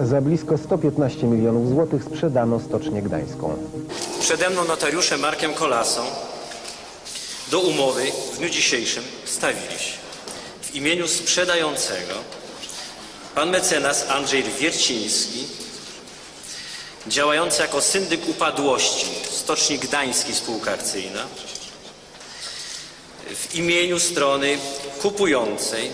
Za blisko 115 milionów złotych sprzedano Stocznię Gdańską. Przede mną notariuszem Markiem Kolasą do umowy w dniu dzisiejszym stawili się w imieniu sprzedającego pan mecenas Andrzej Wierciński, działający jako syndyk upadłości Stoczni Gdańskiej Spółka Akcyjna, w imieniu strony kupującej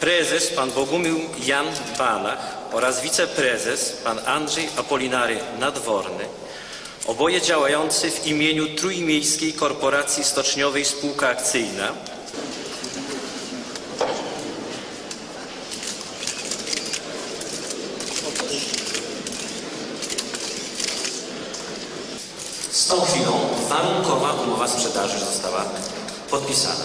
prezes pan Bogumił Jan Banach oraz wiceprezes pan Andrzej Apolinary Nadworny, oboje działający w imieniu Trójmiejskiej Korporacji Stoczniowej Spółka Akcyjna, Z tą chwilą warunkowa umowa sprzedaży została podpisana.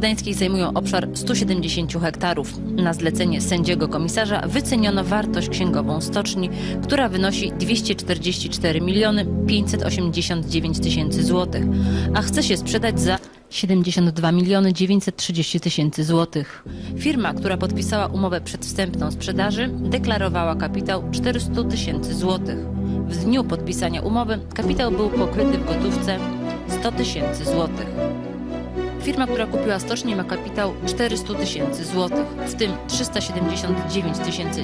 Gdańskiej zajmują obszar 170 hektarów. Na zlecenie sędziego komisarza wyceniono wartość księgową stoczni, która wynosi 244 miliony 589 tysięcy złotych, a chce się sprzedać za 72 miliony 930 tysięcy złotych. Firma, która podpisała umowę przedwstępną sprzedaży, deklarowała kapitał 400 tysięcy złotych. W dniu podpisania umowy kapitał był pokryty w gotówce 100 tysięcy złotych. Firma, która kupiła stocznię ma kapitał 400 tysięcy złotych, w tym 379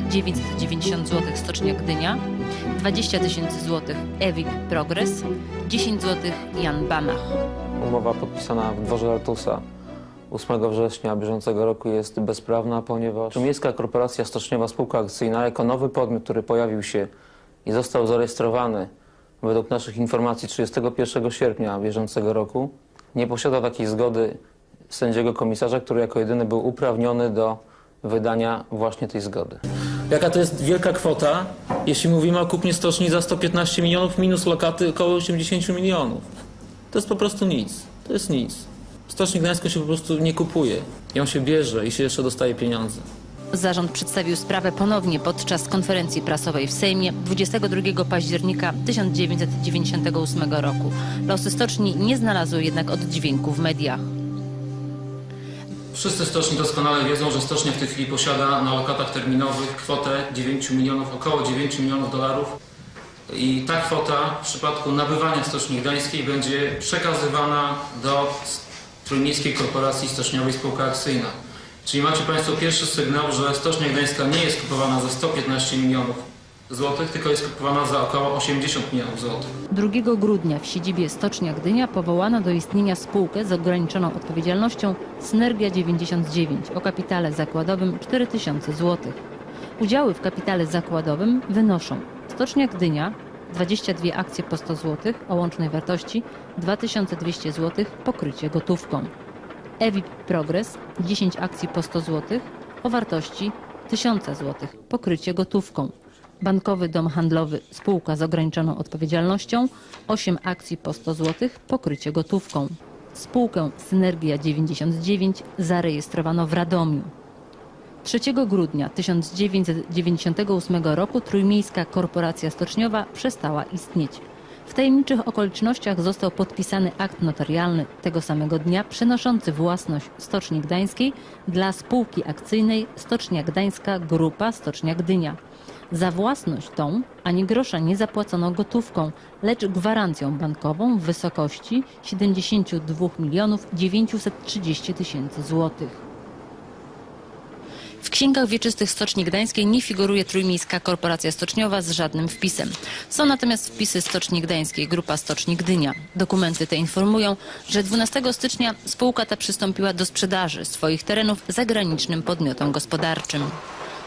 990 złotych stocznia Gdynia, 20 tysięcy złotych Ewik Progress, 10 złotych Jan Banach. Umowa podpisana w dworze Artusa 8 września bieżącego roku jest bezprawna, ponieważ Miejska Korporacja Stoczniowa Spółka Akcyjna jako nowy podmiot, który pojawił się i został zarejestrowany według naszych informacji 31 sierpnia bieżącego roku, nie posiada takiej zgody sędziego komisarza, który jako jedyny był uprawniony do wydania właśnie tej zgody. Jaka to jest wielka kwota, jeśli mówimy o kupnie stoczni za 115 milionów minus lokaty około 80 milionów. To jest po prostu nic. To jest nic. Stocznik Gdańską się po prostu nie kupuje. Ją się bierze i się jeszcze dostaje pieniądze. Zarząd przedstawił sprawę ponownie podczas konferencji prasowej w Sejmie 22 października 1998 roku. Losy stoczni nie znalazły jednak oddźwięku w mediach. Wszyscy stoczni doskonale wiedzą, że stocznia w tej chwili posiada na lokatach terminowych kwotę 9 milionów, około 9 milionów dolarów. I ta kwota w przypadku nabywania Stoczni Gdańskiej będzie przekazywana do Trójmiejskiej Korporacji Stoczniowej Spółka Akcyjna. Czyli macie Państwo pierwszy sygnał, że Stocznia Gdańska nie jest kupowana za 115 milionów złotych, tylko jest kupowana za około 80 milionów złotych. 2 grudnia w siedzibie Stocznia Gdynia powołano do istnienia spółkę z ograniczoną odpowiedzialnością Synergia 99 o kapitale zakładowym 4000 zł. Udziały w kapitale zakładowym wynoszą Stocznia Gdynia 22 akcje po 100 zł o łącznej wartości 2200 zł pokrycie gotówką. EWIP Progress 10 akcji po 100 zł o wartości 1000 zł pokrycie gotówką. Bankowy Dom Handlowy spółka z ograniczoną odpowiedzialnością 8 akcji po 100 zł pokrycie gotówką. Spółkę Synergia 99 zarejestrowano w Radomiu. 3 grudnia 1998 roku Trójmiejska Korporacja Stoczniowa przestała istnieć. Tajemniczych okolicznościach został podpisany akt notarialny tego samego dnia przenoszący własność Stoczni Gdańskiej dla spółki akcyjnej Stocznia Gdańska Grupa Stocznia Gdynia. Za własność tą ani grosza nie zapłacono gotówką, lecz gwarancją bankową w wysokości 72 milionów 930 tysięcy złotych. W księgach wieczystych Stoczni Gdańskiej nie figuruje Trójmiejska Korporacja Stoczniowa z żadnym wpisem. Są natomiast wpisy Stoczni Gdańskiej, Grupa Stoczni Gdynia. Dokumenty te informują, że 12 stycznia spółka ta przystąpiła do sprzedaży swoich terenów zagranicznym podmiotom gospodarczym.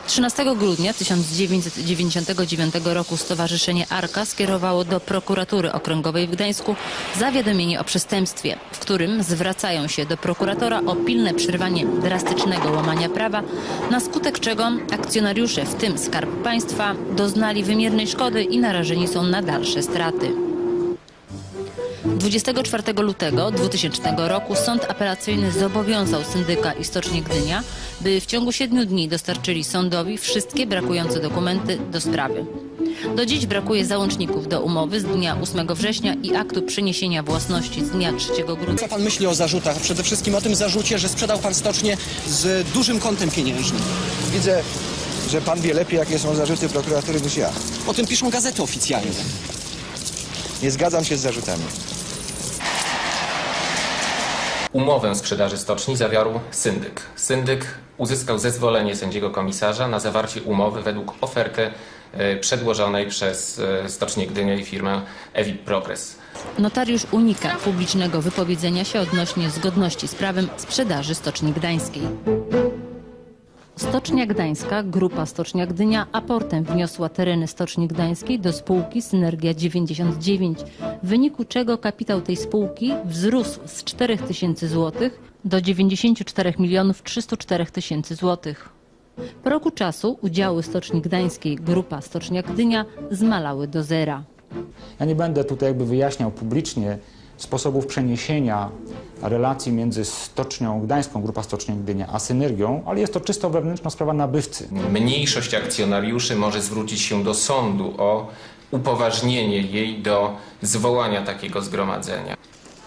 13 grudnia 1999 roku Stowarzyszenie Arka skierowało do prokuratury okręgowej w Gdańsku zawiadomienie o przestępstwie, w którym zwracają się do prokuratora o pilne przerwanie drastycznego łamania prawa, na skutek czego akcjonariusze, w tym Skarb Państwa, doznali wymiernej szkody i narażeni są na dalsze straty. 24 lutego 2000 roku Sąd Apelacyjny zobowiązał syndyka i Stocznię Gdynia, by w ciągu 7 dni dostarczyli sądowi wszystkie brakujące dokumenty do sprawy. Do dziś brakuje załączników do umowy z dnia 8 września i aktu przeniesienia własności z dnia 3 grudnia. Co pan myśli o zarzutach? Przede wszystkim o tym zarzucie, że sprzedał pan stocznię z dużym kontem pieniężnym. Widzę, że pan wie lepiej, jakie są zarzuty prokuratury niż ja. O tym piszą gazety oficjalne. Nie zgadzam się z zarzutami. Umowę sprzedaży stoczni zawarł syndyk. Syndyk uzyskał zezwolenie sędziego komisarza na zawarcie umowy według oferty e, przedłożonej przez e, Stocznię Gdynia i firmę Evip Progress. Notariusz unika publicznego wypowiedzenia się odnośnie zgodności z prawem sprzedaży Stoczni Gdańskiej. Stocznia Gdańska, grupa Stocznia Gdynia aportem wniosła tereny Stoczni Gdańskiej do spółki Synergia 99, w wyniku czego kapitał tej spółki wzrósł z 4 tysięcy złotych do 94 milionów 304 tysięcy złotych. Po roku czasu udziały Stoczni Gdańskiej, grupa Stocznia Gdynia zmalały do zera. Ja nie będę tutaj jakby wyjaśniał publicznie sposobów przeniesienia relacji między Stocznią Gdańską, Grupa Stocznia Gdynia, a Synergią, ale jest to czysto wewnętrzna sprawa nabywcy. Mniejszość akcjonariuszy może zwrócić się do sądu o upoważnienie jej do zwołania takiego zgromadzenia.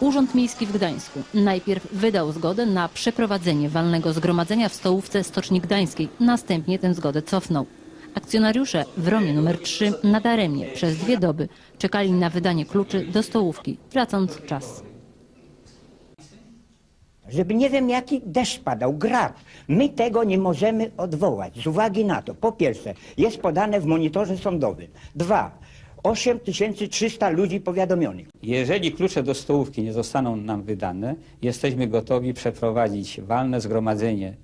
Urząd Miejski w Gdańsku najpierw wydał zgodę na przeprowadzenie walnego zgromadzenia w stołówce Stoczni Gdańskiej. Następnie tę zgodę cofnął. Akcjonariusze w Romie numer 3 nadaremnie przez dwie doby czekali na wydanie kluczy do stołówki, tracąc czas. żeby nie wiem jaki deszcz padał, grad. My tego nie możemy odwołać z uwagi na to, po pierwsze, jest podane w monitorze sądowym. Dwa, 8300 ludzi powiadomionych. Jeżeli klucze do stołówki nie zostaną nam wydane, jesteśmy gotowi przeprowadzić walne zgromadzenie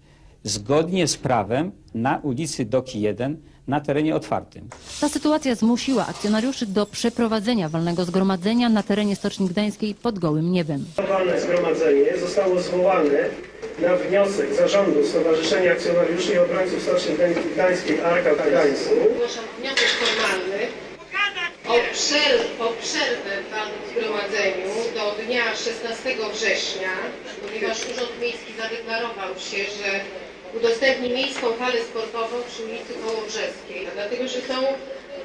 zgodnie z prawem na ulicy Doki 1 na terenie otwartym. Ta sytuacja zmusiła akcjonariuszy do przeprowadzenia walnego zgromadzenia na terenie Stoczni Gdańskiej pod gołym niebem. Walne zgromadzenie zostało zwołane na wniosek zarządu Stowarzyszenia Akcjonariuszy i Obrońców Stoczni Gdań- Gdańskiej Arka w Gdańsku. Zgłaszam wniosek formalny o, przerw, o przerwę w walnym zgromadzeniu do dnia 16 września, ponieważ Urząd Miejski zadeklarował się, że udostępni miejską halę sportową przy ulicy Kołobrzeskiej, dlatego że są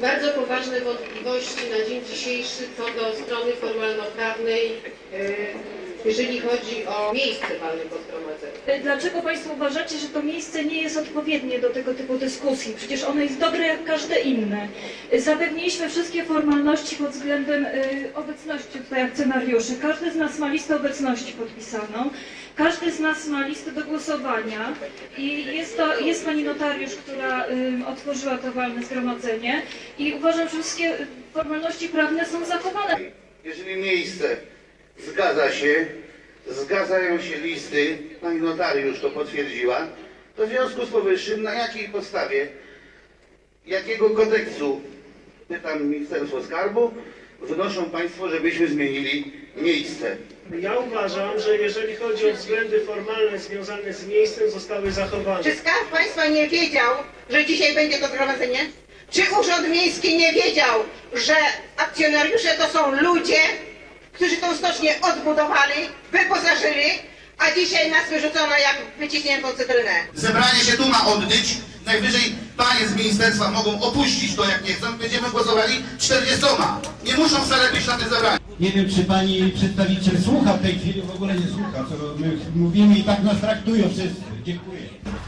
bardzo poważne wątpliwości na dzień dzisiejszy co do strony formalnoprawnej, yy, jeżeli chodzi o miejsce walnego zgromadzenia. Dlaczego Państwo uważacie, że to miejsce nie jest odpowiednie do tego typu dyskusji? Przecież ono jest dobre jak każde inne. Zapewniliśmy wszystkie formalności pod względem y, obecności tutaj akcjonariuszy. Każdy z nas ma listę obecności podpisaną. Każdy z nas ma listę do głosowania i jest, to, jest Pani notariusz, która otworzyła to walne zgromadzenie i uważam, że wszystkie formalności prawne są zachowane. Jeżeli miejsce zgadza się, zgadzają się listy, pani notariusz to potwierdziła, to w związku z powyższym na jakiej podstawie, jakiego kodeksu, pytam Ministerstwo Skarbu, wnoszą państwo, żebyśmy zmienili miejsce? Ja uważam, że jeżeli chodzi o względy formalne związane z miejscem, zostały zachowane. Czy Skarb Państwa nie wiedział, że dzisiaj będzie to zgromadzenie? Czy Urząd Miejski nie wiedział, że akcjonariusze to są ludzie, którzy tą stocznię odbudowali, wyposażyli, a dzisiaj nas wyrzucono jak wyciśniętą cytrynę? Zebranie się tu ma odbyć, najwyżej panie z ministerstwa mogą opuścić to jak nie chcą, będziemy głosowali 40. Nie muszą wcale być na tym zebraniu. Nie wiem, czy pani przedstawiciel słucha w tej chwili, w ogóle nie słucha, co my mówimy i tak nas traktują wszyscy. Dziękuję.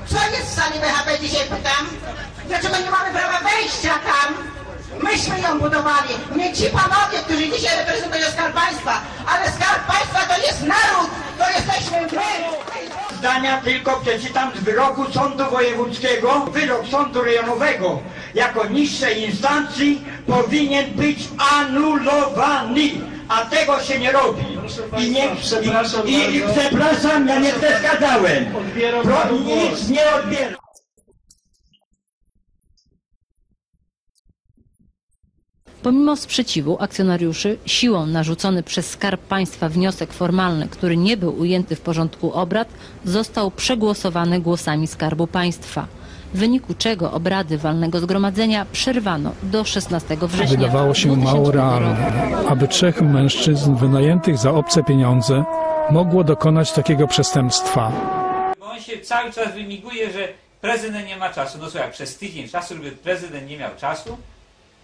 Co jest w sali BHP dzisiaj pytam? Dlaczego nie mamy prawa wejścia tam? Myśmy ją budowali. Nie ci panowie, którzy dzisiaj reprezentują Skarb Państwa, ale Skarb Państwa to jest naród, to jesteśmy my. Zdania tylko przeczytam z wyroku Sądu Wojewódzkiego. Wyrok Sądu Rejonowego jako niższej instancji powinien być anulowany a tego się nie robi. I nie, i, i przepraszam, ja nie przeszkadzałem. Pro, nic nie odbieram. Pomimo sprzeciwu akcjonariuszy, siłą narzucony przez Skarb Państwa wniosek formalny, który nie był ujęty w porządku obrad, został przegłosowany głosami Skarbu Państwa. W wyniku czego obrady walnego zgromadzenia przerwano do 16 września. Wydawało się mało 2000 realne, aby trzech mężczyzn wynajętych za obce pieniądze mogło dokonać takiego przestępstwa. Bo on się cały czas wymiguje, że prezydent nie ma czasu. No słuchaj, przez tydzień czasu, żeby prezydent nie miał czasu,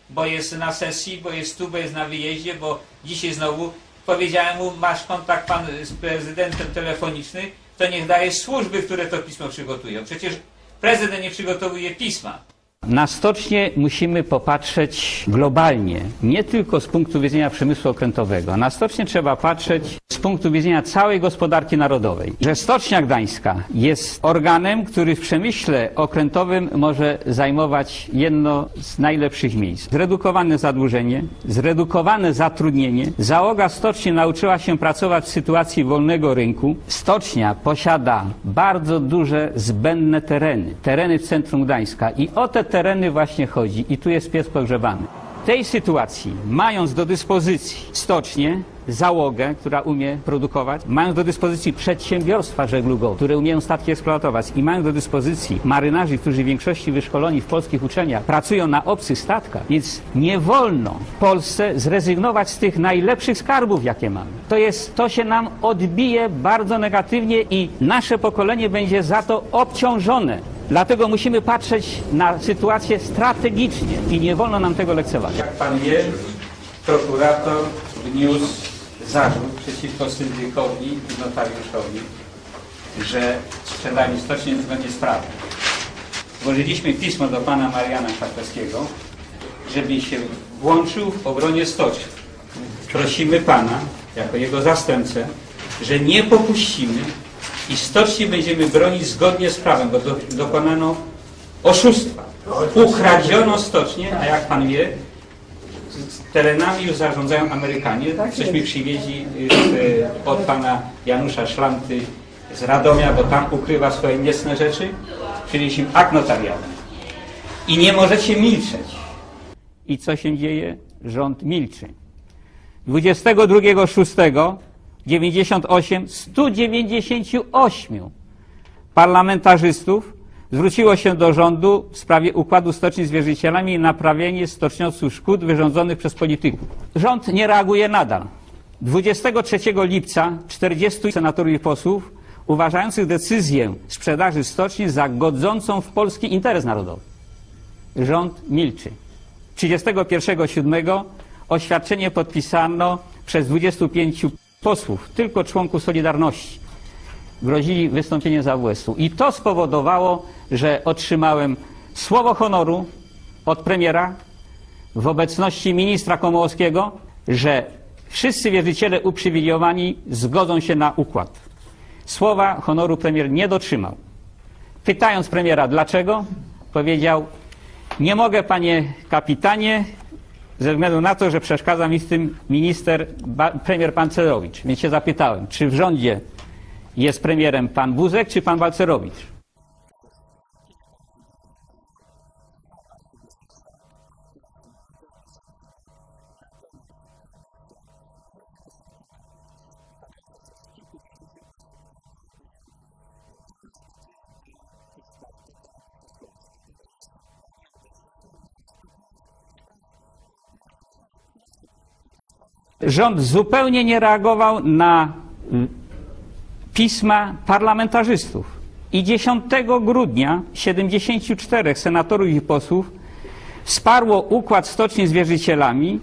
bo jest na sesji, bo jest tu, bo jest na wyjeździe, bo dzisiaj znowu powiedziałem mu, masz kontakt pan z prezydentem telefoniczny, to niech daje służby, które to pismo przygotują. Przecież prezydent nie przygotowuje pisma. Na stocznie musimy popatrzeć globalnie, nie tylko z punktu widzenia przemysłu okrętowego. Na stocznie trzeba patrzeć z punktu widzenia całej gospodarki narodowej. Że Stocznia Gdańska jest organem, który w przemyśle okrętowym może zajmować jedno z najlepszych miejsc. Zredukowane zadłużenie, zredukowane zatrudnienie. Załoga stoczni nauczyła się pracować w sytuacji wolnego rynku. Stocznia posiada bardzo duże zbędne tereny, tereny w centrum Gdańska i o te tereny właśnie chodzi i tu jest pies pogrzebany. W tej sytuacji, mając do dyspozycji stocznię, załogę, która umie produkować, mając do dyspozycji przedsiębiorstwa żeglugowe, które umieją statki eksploatować i mając do dyspozycji marynarzy, którzy w większości wyszkoleni w polskich uczelniach pracują na obcych statkach, więc nie wolno Polsce zrezygnować z tych najlepszych skarbów, jakie mamy. To jest, to się nam odbije bardzo negatywnie i nasze pokolenie będzie za to obciążone. Dlatego musimy patrzeć na sytuację strategicznie i nie wolno nam tego lekceważyć. Jak pan wie, prokurator wniósł zarzut przeciwko syndykowi i notariuszowi, że sprzedanie stocznie zgodnie z prawem. Złożyliśmy pismo do pana Mariana Czarkowskiego, żeby się włączył w obronie stoczni. Prosimy pana, jako jego zastępcę, że nie popuścimy i stoczni będziemy bronić zgodnie z prawem, bo do, dokonano oszustwa. Ukradziono stocznię, a jak pan wie, terenami już zarządzają Amerykanie. Cośmy przywieźli y, od pana Janusza Szlanty z Radomia, bo tam ukrywa swoje niecne rzeczy. Przywieźliśmy akt notarialny. I nie możecie milczeć. I co się dzieje? Rząd milczy. 22 6 98 198 parlamentarzystów zwróciło się do rządu w sprawie układu stoczni z wierzycielami i naprawienie stoczniowców szkód wyrządzonych przez polityków. Rząd nie reaguje nadal. 23 lipca 40 senatorów i posłów uważających decyzję sprzedaży stoczni za godzącą w polski interes narodowy. Rząd milczy. 31.7 oświadczenie podpisano przez 25 posłów, tylko członków Solidarności. Grozili wystąpieniem z AWS-u. I to spowodowało, że otrzymałem słowo honoru od premiera w obecności ministra Komołowskiego, że wszyscy wierzyciele uprzywilejowani zgodzą się na układ. Słowa honoru premier nie dotrzymał. Pytając premiera dlaczego, powiedział: Nie mogę, panie kapitanie, ze względu na to, że przeszkadza mi w tym minister, premier Pancerowicz. Więc się zapytałem, czy w rządzie jest premierem pan Buzek czy pan Balcerowicz? Rząd zupełnie nie reagował na pisma parlamentarzystów. I 10 grudnia 74 senatorów i posłów wsparło układ stoczni z wierzycielami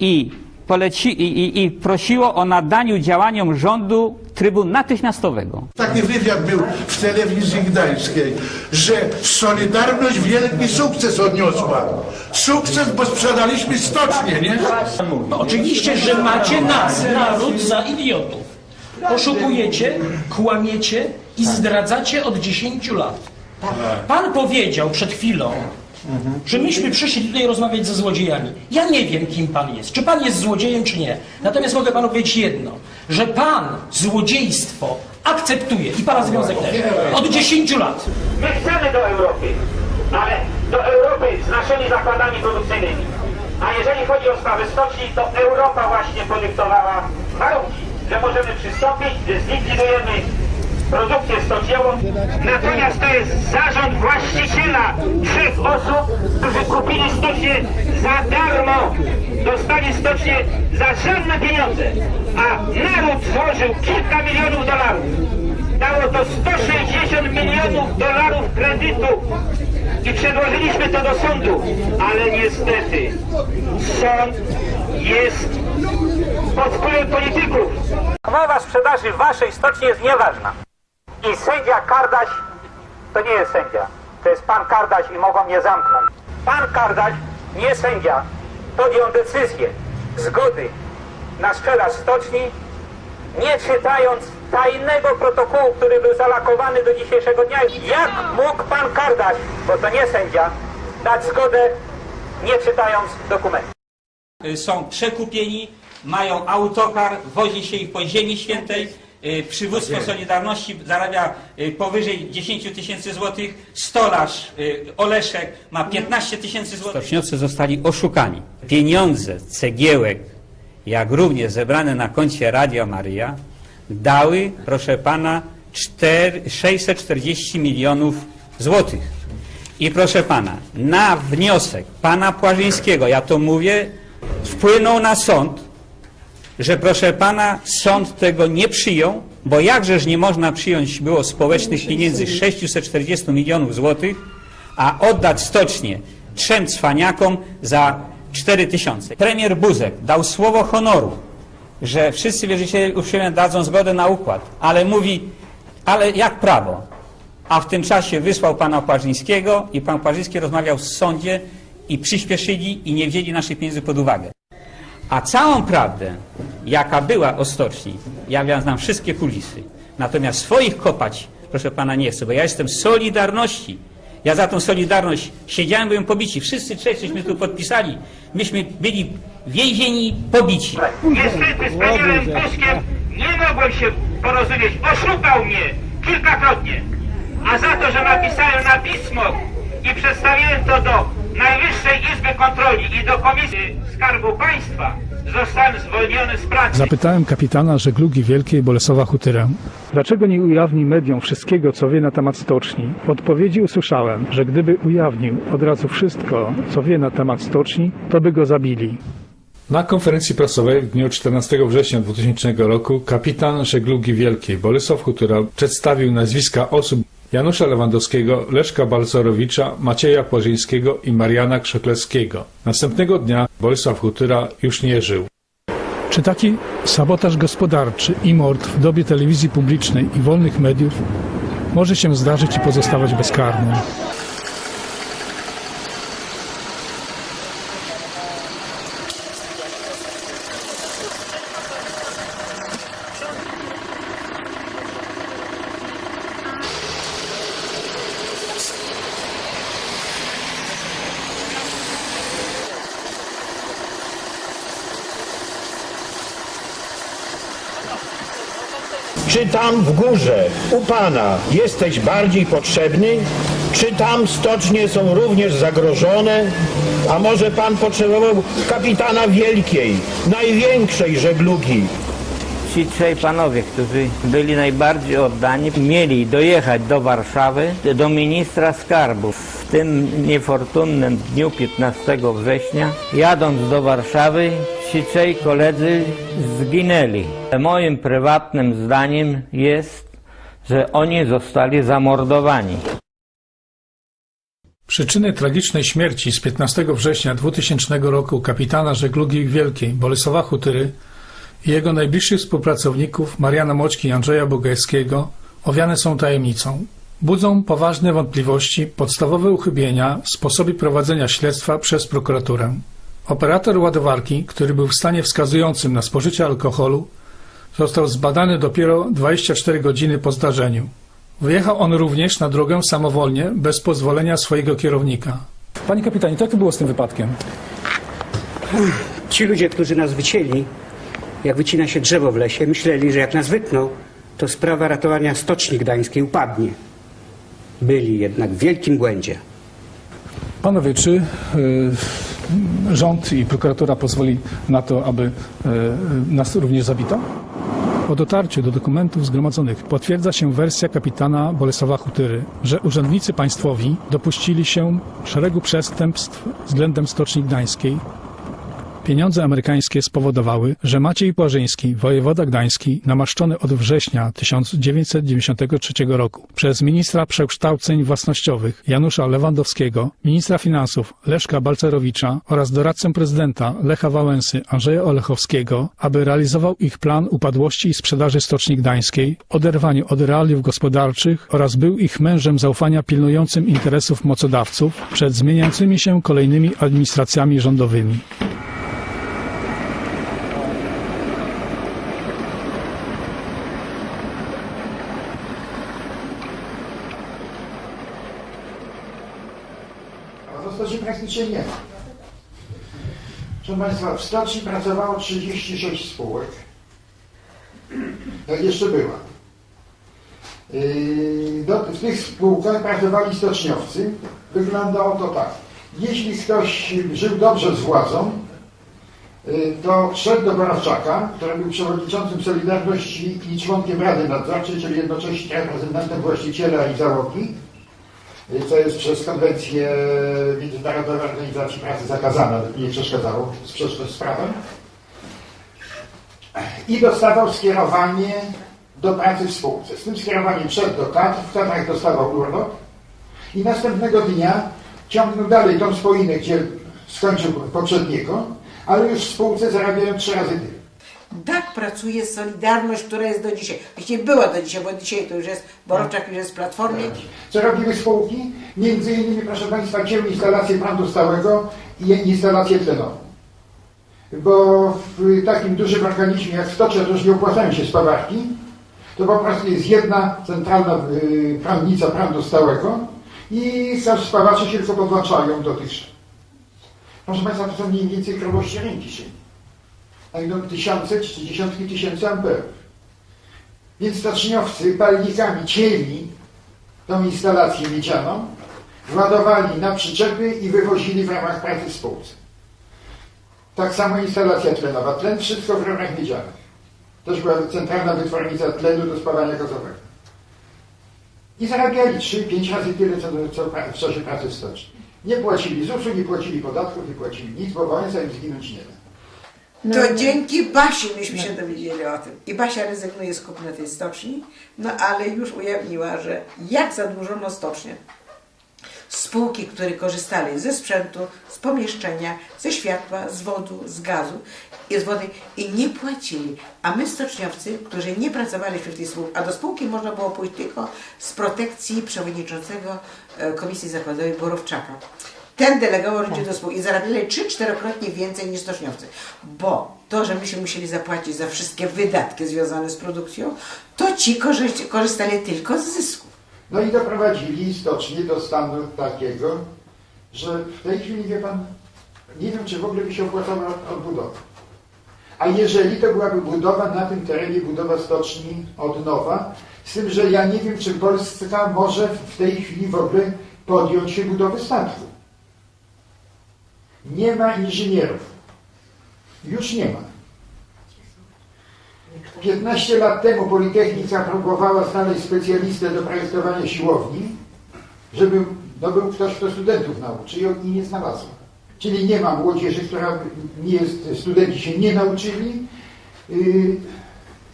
i, poleci, i, i, i prosiło o nadaniu działaniom rządu trybu natychmiastowego. Taki wywiad był w telewizji gdańskiej, że Solidarność wielki sukces odniosła. Sukces, bo sprzedaliśmy stocznię, nie? No, oczywiście, że macie nas, naród, za idiotów. Oszukujecie, kłamiecie i zdradzacie od 10 lat. Pan powiedział przed chwilą, że myśmy przyszli tutaj rozmawiać ze złodziejami. Ja nie wiem, kim pan jest. Czy pan jest złodziejem, czy nie. Natomiast mogę panu powiedzieć jedno, że pan złodziejstwo akceptuje i pana związek też. Od 10 lat. My chcemy do Europy, ale do Europy z naszymi zakładami produkcyjnymi. A jeżeli chodzi o sprawę stoczni, to Europa właśnie podyktowała warunki, że możemy przystąpić, że zlikwidujemy produkcję stoczniową. Natomiast to jest zarząd właściciela trzech osób, którzy kupili stocznię za darmo. Dostali stocznię za żadne pieniądze. A naród złożył kilka milionów dolarów. Dało to 160 milionów dolarów kredytu i przedłożyliśmy to do sądu, ale niestety sąd jest pod wpływem polityków. Umowa sprzedaży waszej stoczni jest nieważna. I sędzia Kardaś to nie jest sędzia. To jest pan Kardaś i mogą mnie zamknąć. Pan Kardaś, nie sędzia, podjął decyzję zgody na sprzedaż stoczni, nie czytając tajnego protokołu, który był zalakowany do dzisiejszego dnia. Jak mógł pan Kardaś, bo to nie sędzia, dać zgodę, nie czytając dokumentu? Y, są przekupieni, mają autokar, wozi się ich po Ziemi Świętej. Y, Przywództwo Solidarności zarabia y, powyżej 10 tysięcy złotych. Stolarz y, Oleszek ma 15 tysięcy złotych. Stoczniowcy zostali oszukani. Pieniądze cegiełek, jak również zebrane na koncie Radio Maryja, dały, proszę pana, 4, 640 milionów złotych. I proszę pana, na wniosek pana Płażyńskiego, ja to mówię, wpłynął na sąd, że proszę pana, sąd tego nie przyjął, bo jakżeż nie można przyjąć było społecznych pieniędzy 640 milionów złotych, a oddać stocznie trzem cwaniakom za 4 tysiące. Premier Buzek dał słowo honoru, że wszyscy wierzyciele uprzejmie dadzą zgodę na układ, ale mówi, ale jak prawo? A w tym czasie wysłał pana Płażyńskiego i pan Płażyński rozmawiał w sądzie i przyspieszyli i nie wzięli naszych pieniędzy pod uwagę. A całą prawdę, jaka była o stoczni, ja znam wszystkie kulisy. Natomiast swoich kopać, proszę pana, nie chcę, bo ja jestem z Solidarności. Ja za tą Solidarność siedziałem, byłem pobici. Wszyscy trzej, żeśmy tu podpisali. Myśmy byli więzieni, pobici. Niestety z premierem Tuskiem nie mogłem się porozumieć. Oszukał mnie kilkakrotnie. A za to, że napisałem na pismo i przedstawiłem to do Najwyższej Izby Kontroli i do Komisji Skarbu Państwa, zostałem zwolniony z pracy. Zapytałem kapitana żeglugi wielkiej Bolesława Hutyrę. Dlaczego nie ujawni mediom wszystkiego, co wie na temat stoczni? W odpowiedzi usłyszałem, że gdyby ujawnił od razu wszystko, co wie na temat stoczni, to by go zabili. Na konferencji prasowej w dniu 14 września 2000 roku kapitan żeglugi wielkiej Bolesław Hutyra przedstawił nazwiska osób Janusza Lewandowskiego, Leszka Balcerowicza, Macieja Płażyńskiego i Mariana Krzeklewskiego. Następnego dnia Bolesław Hutyra już nie żył. Czy taki sabotaż gospodarczy i mord w dobie telewizji publicznej i wolnych mediów może się zdarzyć i pozostawać bezkarnym? Czy tam w górze, u Pana, jesteś bardziej potrzebny? Czy tam stocznie są również zagrożone? A może Pan potrzebował kapitana wielkiej, największej żeglugi? Ci trzej panowie, którzy byli najbardziej oddani, mieli dojechać do Warszawy, do ministra skarbu. W tym niefortunnym dniu 15 września, jadąc do Warszawy, ci trzej koledzy zginęli. Moim prywatnym zdaniem jest, że oni zostali zamordowani. Przyczyny tragicznej śmierci z 15 września 2000 roku kapitana żeglugi wielkiej Bolesława Hutyry i jego najbliższych współpracowników Mariana Moćki i Andrzeja Bogajskiego owiane są tajemnicą. Budzą poważne wątpliwości podstawowe uchybienia w sposobie prowadzenia śledztwa przez prokuraturę. Operator ładowarki, który był w stanie wskazującym na spożycie alkoholu, został zbadany dopiero 24 godziny po zdarzeniu. Wyjechał on również na drogę samowolnie, bez pozwolenia swojego kierownika. Panie kapitanie, jak to było z tym wypadkiem? Ci ludzie, którzy nas wycięli, jak wycina się drzewo w lesie, myśleli, że jak nas wytną, to sprawa ratowania Stoczni Gdańskiej upadnie. Byli jednak w wielkim błędzie. Panowie, czy y, rząd i prokuratura pozwoli na to, aby e, nas również zabito? Po dotarciu do dokumentów zgromadzonych potwierdza się wersja kapitana Bolesława Hutyry, że urzędnicy państwowi dopuścili się szeregu przestępstw względem Stoczni Gdańskiej. Pieniądze amerykańskie spowodowały, że Maciej Płażyński, wojewoda gdański, namaszczony od września 1993 roku przez ministra przekształceń własnościowych Janusza Lewandowskiego, ministra finansów Leszka Balcerowicza oraz doradcę prezydenta Lecha Wałęsy Andrzeja Olechowskiego, aby realizował ich plan upadłości i sprzedaży Stoczni Gdańskiej, oderwaniu od realiów gospodarczych oraz był ich mężem zaufania pilnującym interesów mocodawców przed zmieniającymi się kolejnymi administracjami rządowymi. A to praktycznie nie. Proszę Państwa, w stoczni pracowało 36 spółek. Tak jeszcze była. Yy, Do, w tych spółkach pracowali stoczniowcy. Wyglądało to tak. Jeśli ktoś żył dobrze z władzą, yy, to szedł do Borawczaka, który był przewodniczącym Solidarności i członkiem Rady Nadzorczej, czyli jednocześnie reprezentantem właściciela i załogi, co jest przez konwencję Międzynarodowej Organizacji Pracy zakazane, ale nie przeszkadzało, sprzeczne z prawem. I dostawał skierowanie do pracy w spółce. Z tym skierowaniem szedł do Tatr, w Tatrach dostawał urlop i następnego dnia ciągnął dalej tą spoinę, gdzie skończył poprzedniego, ale już w spółce zarabiają trzy razy tyle. Tak pracuje Solidarność, która jest do dzisiaj. Właściwie była do dzisiaj, bo dzisiaj to już jest, Borowczak już jest w Platformie. Co robiły spółki? Między innymi, proszę Państwa, cięły instalację prądu stałego i instalację tlenową. Bo w takim dużym organizmie jak stocznia to już nie opłacają się spawarki, to po prostu jest jedna centralna y, prądnica prądu stałego i spawacze się tylko podłączają do tych. Proszę Państwa, to są mniej więcej krowości ręki się. A idą tysiące czy dziesiątki tysięcy amperów. Więc stoczniowcy palnikami cieli tą instalację miedzianą, władowali na przyczepy i wywozili w ramach pracy w spółce. Tak samo instalacja tlenowa. Tlen wszystko w ramach miedzianych. Też była centralna wytwornica tlenu do spawania gazowego. I zarabiali 3-5 razy tyle, co, co w czasie pracy w stoczni. Nie płacili ZUS-u, nie płacili podatków, nie płacili nic, bo Wałęsa im zginąć nie da. To dzięki Basi myśmy się dowiedzieli o tym. I Basia rezygnuje z kupna tej stoczni, no ale już ujawniła, że jak zadłużono stocznię. Spółki, które korzystali ze sprzętu, z pomieszczenia, ze światła, z wodu, z gazu i z wody i nie płacili. A my stoczniowcy, którzy nie pracowaliśmy w tej spółce, a do spółki można było pójść tylko z protekcji przewodniczącego e, Komisji Zakładowej Borowczaka. Ten delegował ludzi do spółki i zarabiali trzy, czterokrotnie więcej niż stoczniowcy. Bo to, że myśmy musieli zapłacić za wszystkie wydatki związane z produkcją, to ci korzy- korzystali tylko z zysku. No i doprowadzili stocznie do stanu takiego, że w tej chwili, wie Pan, nie wiem, czy w ogóle by się opłacało odbudowa. A jeżeli to byłaby budowa na tym terenie, budowa stoczni od nowa, z tym, że ja nie wiem, czy Polska może w tej chwili w ogóle podjąć się budowy statku. Nie ma inżynierów. Już nie ma. 15 lat temu Politechnika próbowała znaleźć specjalistę do projektowania siłowni, żeby no, był ktoś, kto studentów nauczy i nie znalazła. Czyli nie ma młodzieży, która nie jest, studenci się nie nauczyli, yy,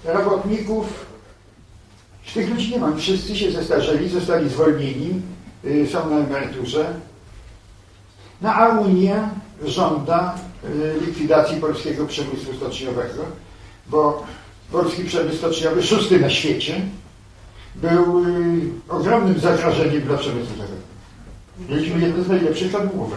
robotników, tych ludzi nie ma. Wszyscy się zestarzeli, zostali zwolnieni, yy, są na emeryturze. No a Unia żąda yy, likwidacji polskiego przemysłu stoczniowego, bo polski przemysł stoczniowy, szósty na świecie, był y, ogromnym zagrożeniem dla przemysłu zagranicznego. Mieliśmy jedno z najlepszych odmów.